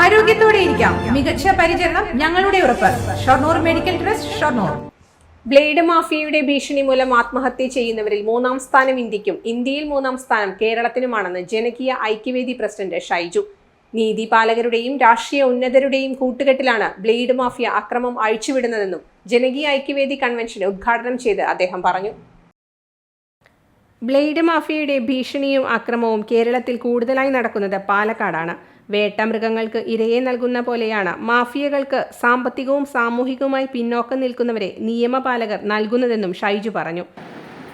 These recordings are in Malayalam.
ആരോഗ്യത്തോടെ ഇരിക്കാം. മികച്ച പരിചരണം ഞങ്ങളുടെ ഉറപ്പ്. Shoranur medical trust Shoranur. Blade മാഫിയയുടെ ഭീഷണി മൂലം ആത്മഹത്യ ചെയ്യുന്നവരിൽ മൂന്നാം സ്ഥാനം ഇന്ത്യക്കും ഇന്ത്യയിൽ മൂന്നാം സ്ഥാനം കേരളത്തിനുമാണെന്ന് ജനകീയ ഐക്യവേദി പ്രസിഡന്റ് ഷൈജു. നീതിപാലകരുടെയും രാഷ്ട്രീയ ഉന്നതരുടെയും കൂട്ടുകെട്ടിലാണ് ബ്ലേഡ് മാഫിയ അക്രമം അഴിച്ചുവിടുന്നതെന്നും ജനകീയ ഐക്യവേദി കൺവെൻഷൻ ഉദ്ഘാടനം ചെയ്ത് അദ്ദേഹം പറഞ്ഞു. ബ്ലേഡ് മാഫിയയുടെ ഭീഷണിയും അക്രമവും കേരളത്തിൽ കൂടുതലായി നടക്കുന്നത് പാലക്കാടാണ്. വേട്ടമൃഗങ്ങൾക്ക് ഇരയെ നൽകുന്ന പോലെയാണ് മാഫിയകൾക്ക് സാമ്പത്തികവും സാമൂഹികവുമായി പിന്നോക്കം നിൽക്കുന്നവരെ നിയമപാലകർ നൽകുന്നതെന്നും ഷൈജു പറഞ്ഞു.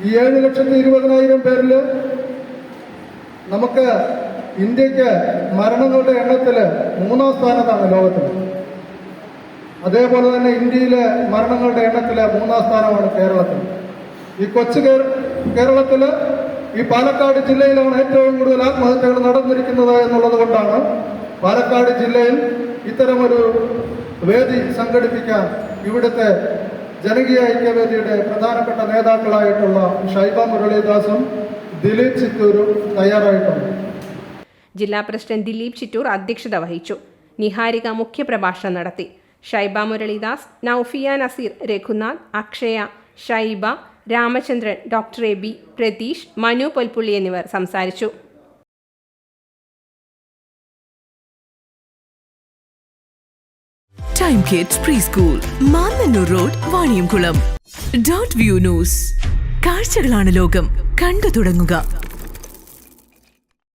ഈ ഏഴ് ലക്ഷത്തി ഇരുപതിനായിരം പേരിൽ നമുക്ക് ഇന്ത്യയ്ക്ക് മരണങ്ങളുടെ എണ്ണത്തിൽ മൂന്നാം സ്ഥാനത്താണ് ലോകത്തിൽ. അതേപോലെ തന്നെ ഇന്ത്യയിലെ മരണങ്ങളുടെ എണ്ണത്തിൽ മൂന്നാം സ്ഥാനമാണ് കേരളത്തിൽ. ഈ കൊച്ചു കേരളത്തിൽ ഈ പാലക്കാട് ജില്ലയിലാണ് ഏറ്റവും കൂടുതൽ ആത്മഹത്യകൾ നടന്നിരിക്കുന്നത് എന്നുള്ളത് കൊണ്ടാണ് പാലക്കാട് ജില്ലയിൽ ഇത്തരമൊരു വേദി സംഘടിപ്പിക്കാൻ ഇവിടുത്തെ ജനകീയ ഐക്യവേദിയുടെ പ്രധാനപ്പെട്ട നേതാക്കളായിട്ടുള്ള ഷൈബ മുരളീദാസും ദിലീപ് ചിറ്റൂരും തയ്യാറായിട്ടുണ്ട്. ജില്ലാ പ്രസിഡന്റ് ദിലീപ് ചിറ്റൂർ അധ്യക്ഷത വഹിച്ചു. നിഹാരിക മുഖ്യപ്രഭാഷണം നടത്തി. Shaiba Muralidas Naufiya Nazeer Raghunath Akshaya Shaiba Ramachandran doctor A B Pratheesh Manu Polpully എന്നിവർ സംസാരിച്ചു. Time kids pre school Mannannur road Vaniyamkulam dot view news കാഴ്ചകളാണ് ലോകം. കണ്ടു തുടങ്ങുക.